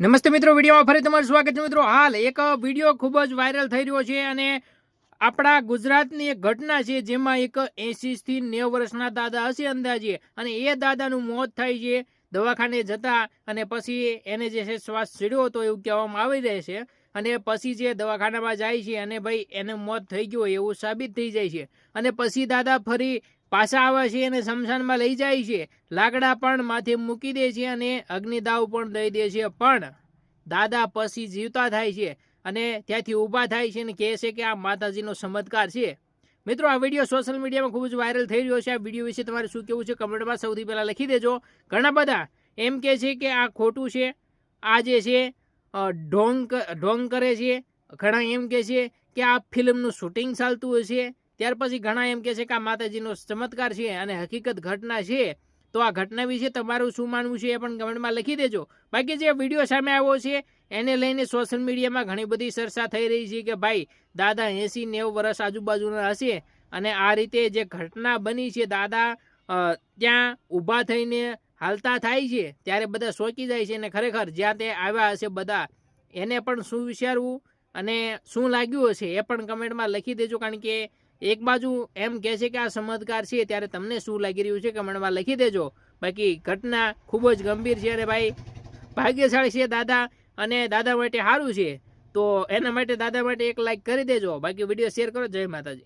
નમસ્તે મિત્રો, વિડીયોમાં ફરી તમારું સ્વાગત છે મિત્રો. હાલ એક વીડિયો ખૂબ જ વાયરલ થઈ રહ્યો છે અને આપણા ગુજરાતની એક ઘટના છે જેમાં એક એસીથી નેવ વર્ષના દાદા હશે અંદાજે અને એ દાદાનું મોત થાય છે, દવાખાને જતા અને પછી એને જે છે શ્વાસ ચીડ્યો હતો એવું કહેવામાં આવી રહે છે અને પછી જે દવાખાનામાં જાય છે અને ભાઈ એને મોત થઈ ગયું એવું સાબિત થઈ જાય છે. અને પછી દાદા ફરી પાછા આવે છે અને શમશાનમાં લઈ જાય છે. લાકડા પણ માથે મૂકી દે છે અને અગ્નિદાવ પણ દઈ દે છે. પણ દાદા પછી જીવતા થાય છે અને ત્યાંથી ઊભા થાય છે અને કહે છે કે આ માતાજીનો ચમત્કાર છે. મિત્રો, આ વીડિયો સોશિયલ મીડિયામાં ખૂબ જ વાયરલ થઈ રહ્યો છે. આ વીડિયો વિશે તમારે શું કેવું છે કમેન્ટમાં સૌથી પહેલાં લખી દેજો. ઘણા બધા એમ કહે છે કે આ ખોટું છે, આ જે છે ઢોંગ ઢોંગ કરે છે. ઘણા એમ કહે છે કે આ ફિલ્મનું શૂટિંગ ચાલતું હશે ત્યાર પછી ઘણા એમ કે છે કે આ માતાજીનો ચમત્કાર છે અને હકીકત ઘટના છે, તો આ ઘટના વિશે તમારું શું માનવું છે એ પણ કમેન્ટમાં લખી દેજો. બાકી જે વીડિયો સામે આવ્યો છે, એને લઈને સોશિયલ મીડિયામાં ઘણી બધી ચર્ચા થઈ રહી છે કે ભાઈ, દાદા એંસી નેવું વર્ષ આજુબાજુના હશે અને આ રીતે જે ઘટના બની છે, દાદા ત્યાં ઊભા થઈને હાલતા થાય છે, ત્યારે બધા સોચી જાય છે અને ખરેખર જ્યાં તે આવ્યા હશે બધા, એને પણ શું વિચારવું અને શું લાગ્યું હશે એ પણ કમેન્ટમાં લખી દેજો કારણ કે એક બાજુ એમ કહે છે કે આ ચમત્કાર છે ત્યારે તમને શું લાગી રહ્યું છે કમેન્ટમાં લખી દેજો. બાકી ઘટના ખૂબ જ ગંભીર છે અને ભાઈ ભાગ્યશાળી છે દાદા અને દાદા માટે સારું છે. તો એના માટે દાદા માટે એક લાઈક કરી દેજો. બાકી વીડિયો શેર કરો. જય માતાજી.